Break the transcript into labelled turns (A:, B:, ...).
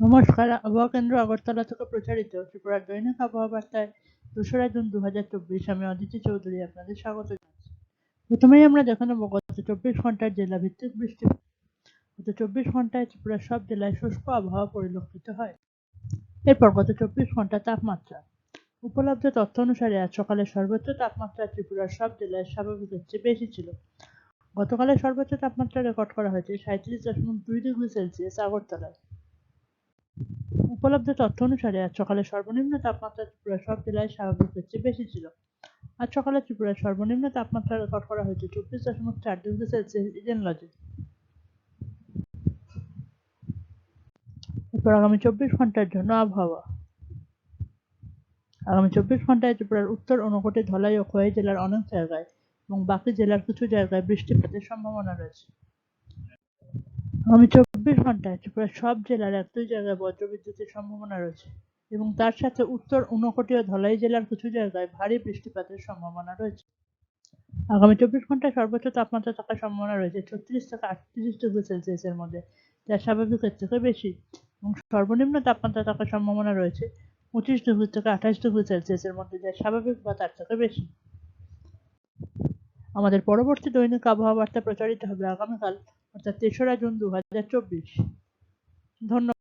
A: নমস্কার আবহাওয়া কেন্দ্র আগরতলা থেকে প্রচারিত ত্রিপুরার দৈনিক আবহাওয়া বার্তায় দোসরা জুন দু হাজার চব্বিশ। আমি অদিতি চৌধুরী আপনাদের স্বাগত জানাচ্ছি। প্রথমেই আমরা দেখে নেব গত চব্বিশ ঘণ্টার জেলা ভিত্তিক বৃষ্টি। গত চব্বিশ ঘন্টায় ত্রিপুরার সব জেলায় শুষ্ক আবহাওয়া পরিলক্ষিত হয়। এরপর গত চব্বিশ ঘণ্টা তাপমাত্রা। উপলব্ধ তথ্য অনুসারে আজ সকালে সর্বোচ্চ তাপমাত্রা ত্রিপুরার সব জেলায় স্বাভাবিকের চেয়ে বেশি ছিল। গতকালের সর্বোচ্চ তাপমাত্রা রেকর্ড করা হয়েছে সাঁত্রিশ দশমিক দুই ডিগ্রি সেলসিয়াস আগরতলায়। উপলব্ধ তথ্য অনুসারে আজ সকালে সর্বনিম্ন তাপমাত্রা ত্রিপুরার সব জেলায় স্বাভাবিক চেয়ে বেশি ছিল। আজ সকালে ত্রিপুরার সর্বনিম্ন তাপমাত্রা রেকর্ড করা হয়েছে চব্বিশ দশমিক চার ডিগ্রি সেলসিয়াস ইডেন লজে। এরপর আগামী চব্বিশ ঘণ্টার জন্য আবহাওয়া। আগামী চব্বিশ ঘন্টায় ত্রিপুরার উত্তর ঊনকোটি ধলাই ও খোয়াই জেলার অনেক জায়গায় এবং বাকি জেলার কিছু জায়গায় বৃষ্টিপাতের সম্ভাবনা রয়েছে। আগামী চব্বিশ ঘন্টায় ত্রিপুরার সব জেলার এক দুই জায়গায় বজ্রবিদ্যুতের সম্ভাবনা রয়েছে এবং তার সাথে উত্তর ঊনকোটি ও ধলাই জেলার কিছু জায়গায় ভারী বৃষ্টিপাতের সম্ভাবনা রয়েছে। আগামী চব্বিশ ঘন্টায় সর্বোচ্চ তাপমাত্রা থাকার সম্ভাবনা রয়েছে ছত্রিশ থেকে আটত্রিশ ডিগ্রি সেলসিয়াসের মধ্যে, যা স্বাভাবিকের থেকে বেশি এবং সর্বনিম্ন তাপমাত্রা থাকার সম্ভাবনা রয়েছে পঁচিশ ডিগ্রি থেকে আঠাশ ডিগ্রি সেলসিয়াসের মধ্যে, যা স্বাভাবিক বা তার থেকে বেশি। আমাদের পরবর্তী দৈনিক আবহাওয়া বার্তা প্রচারিত হবে আগামীকাল অর্থাৎ তেসরা জুন দু হাজার চব্বিশ। ধন্যবাদ।